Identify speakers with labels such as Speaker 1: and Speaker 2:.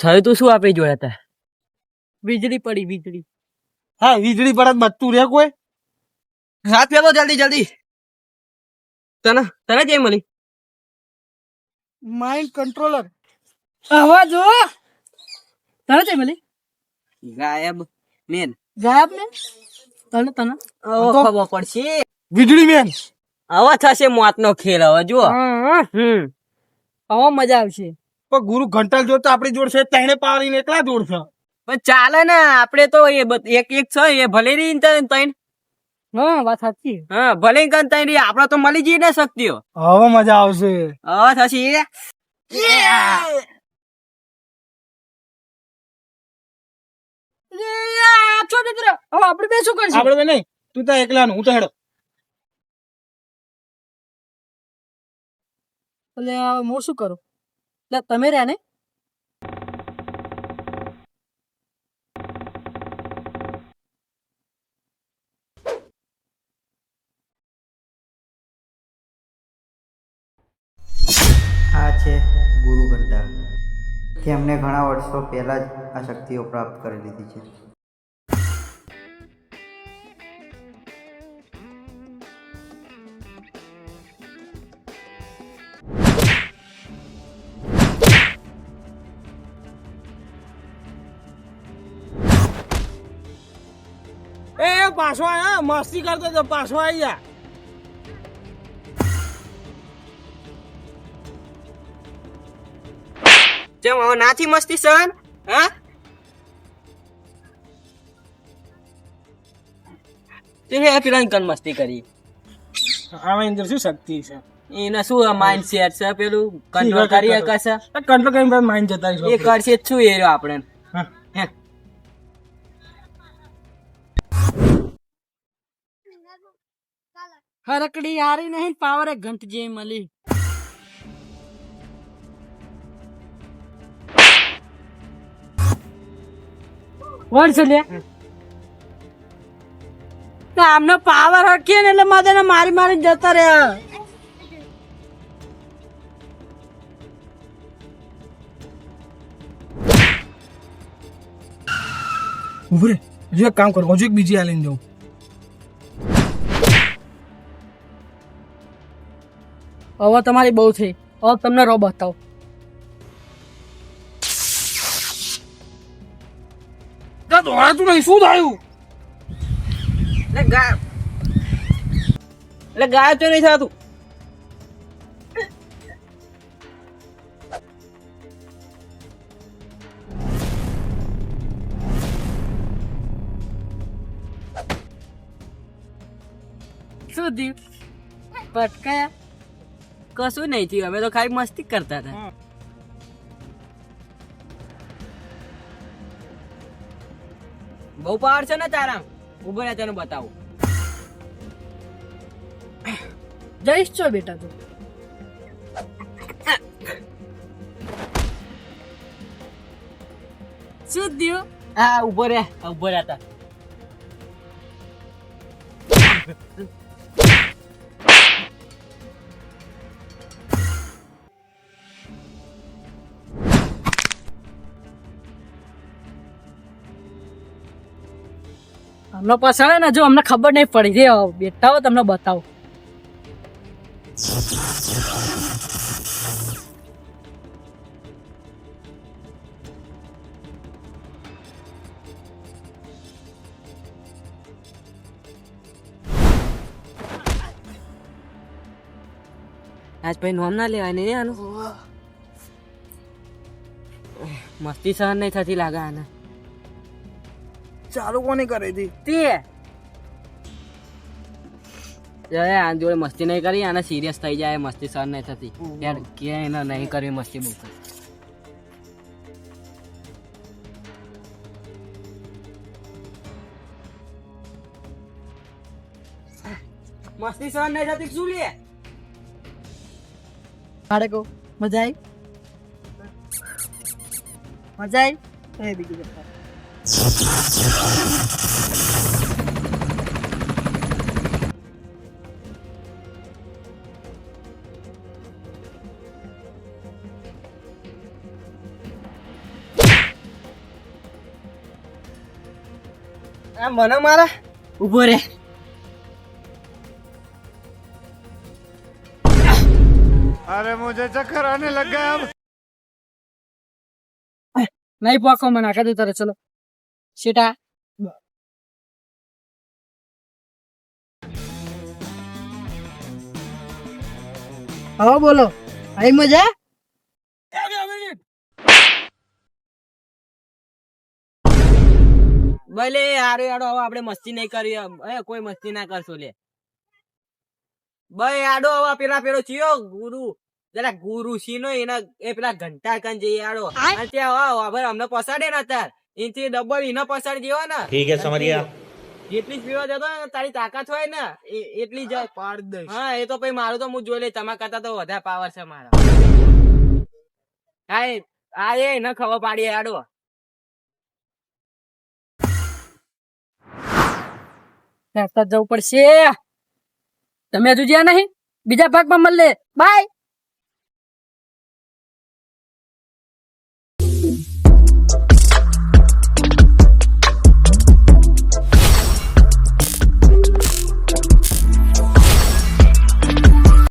Speaker 1: થયું તું શું આપણી જોયા હતા વીજળી પડી વીજળી.
Speaker 2: હા વીજળી પડે બચતું રે કોઈ.
Speaker 1: રાત ફેરો જલ્દી જલ્દી. તને તને કેમ મળી?
Speaker 2: માઇન્ડ કંટ્રોલર
Speaker 3: આવા જો તને કેમ મળી?
Speaker 1: ગાયબ મેન.
Speaker 3: ગાયબ ને તને તને.
Speaker 1: ઓ ખબર પડશે.
Speaker 2: વીજળી મેન.
Speaker 1: હવે થશે મોતનો ખેલ હવે જો હમ.
Speaker 3: હવે મજા આવશે.
Speaker 2: પણ ગુરુ ઘંટલ જોડ તો આપણી જોડ છે તેને પાવરીને એકલા જોડ છે.
Speaker 1: પણ ચાલે ને આપણે તો એ એક એક છે એ ભલે ની તૈન
Speaker 3: હા વાત સાચી.
Speaker 1: હા ભલે કન તૈન રી આપણે તો મળી જઈએ ને શક્તિઓ.
Speaker 2: હવે મજા આવશે.
Speaker 1: હવે થશે.
Speaker 3: આપણે બે શું કરશું
Speaker 2: આપડે નહીં તું તો એકલાનું હું તો હેડો.
Speaker 3: એટલે હું શું કરું? એટલે તમે રહ્યા ને?
Speaker 4: આ છે ગુરુ ઘંટા જેમને ઘણા વર્ષો પહેલાં જ આ શક્તિઓ પ્રાપ્ત કરી લીધી છે.
Speaker 2: એ પાછો આયા મસ્તી કરતો તો પાછો આવી જા
Speaker 1: જેમ હવે નાથી મસ્તી સહન? હા? તે હે પેલા કન મસ્તી કરી?
Speaker 2: આમાં અંદર શું શક્તિ છે?
Speaker 1: એના શું માઇન્ડ સેટ છે પેલું? કંટ્રોલ કરી શકશે
Speaker 2: કંટ્રોલ કરીને માઇન્ડ જતા
Speaker 1: એ કરશે જ શું એ આપણે?
Speaker 2: હા.
Speaker 3: હરકડી હારી નહીં પાવરે એ ઘંટ જે મળી છે લે તો આમનો પાવર હકીએ ને એટલે મારે મારી મારી જતા રહ્યા.
Speaker 2: ઉભરે જો એક કામ કરો હજુ એક બીજી આ લઈને જાઉં.
Speaker 3: હવે તમારી બહુ થઈ. હવે તમને રો બતાવો.
Speaker 2: દોડાતું નહીં શું થયું?
Speaker 1: એટલે ગા એટલે ગાય તો નહીં થતું.
Speaker 3: શું થયું? પટકાયા?
Speaker 1: કશું નહીં થયું. અમે તો ખાલી મસ્તી કરતા હતા. બહુ પાવર છે ને તારા? ઊભો રહે તને બતાવું.
Speaker 3: જઈશ છો બેટા તું. શું થયું?
Speaker 1: હા ઊભો રહે. ઊભો રહેતા.
Speaker 3: હમણાં પાછળ ને જો અમને ખબર નહીં પડી. રે બેઠા હો તમને બતાવો.
Speaker 1: આજ પછી નોમ ના લેવાય નહીં આનું? મસ્તી સહન નહીં થતી લાગે આને.
Speaker 2: ચાલુ કોને કરી હતી
Speaker 1: તે આન જોડે મસ્તી નહીં કરી અને સિરિયસ થઈ જાય મસ્તી સર નહીં થતી. યાર કે એને નહીં કરવી મસ્તી બહુ મસ્તી સહન નહીં થતી શું લે?
Speaker 3: મારે કહું મજા આવી મજા આવી બીજું
Speaker 2: મને મારા?
Speaker 1: ઊભો રે.
Speaker 3: અરે મુજે ચક્કર આને લગ ગયા નહીં પાકો મને આખા દે તારે ચલો. સીટા હા બોલો આઈ મજા
Speaker 1: ભલે હારે આડો હવે આપણે મસ્તી નહીં કરી એ કોઈ મસ્તી ના કરશો લે. ભાઈ આડો હવે પેલા પેલો ચિયો ગુરુ. જરા ગુરુ સીનો એના એ પેલા ઘંટા કન જઈએ આડો ત્યાં આવો હવે અમને પસાડે ના અત્યારે. એથી ડબલ એના પસાર જેવા ને
Speaker 5: ઠીક સમજ ગયા
Speaker 1: જેટલી પીવા જતો તારી તાકાત હોય ને એટલી જ હા એ તો પછી મારું તો હું જોઈ લઈ તમારા કરતા તો વધારે પાવર છે મારા. હા આ એ ન ખબર પાડી આડો
Speaker 3: જવું પડશે. તમે હજુ જ્યાં નહીં બીજા ભાગમાં મળે બાય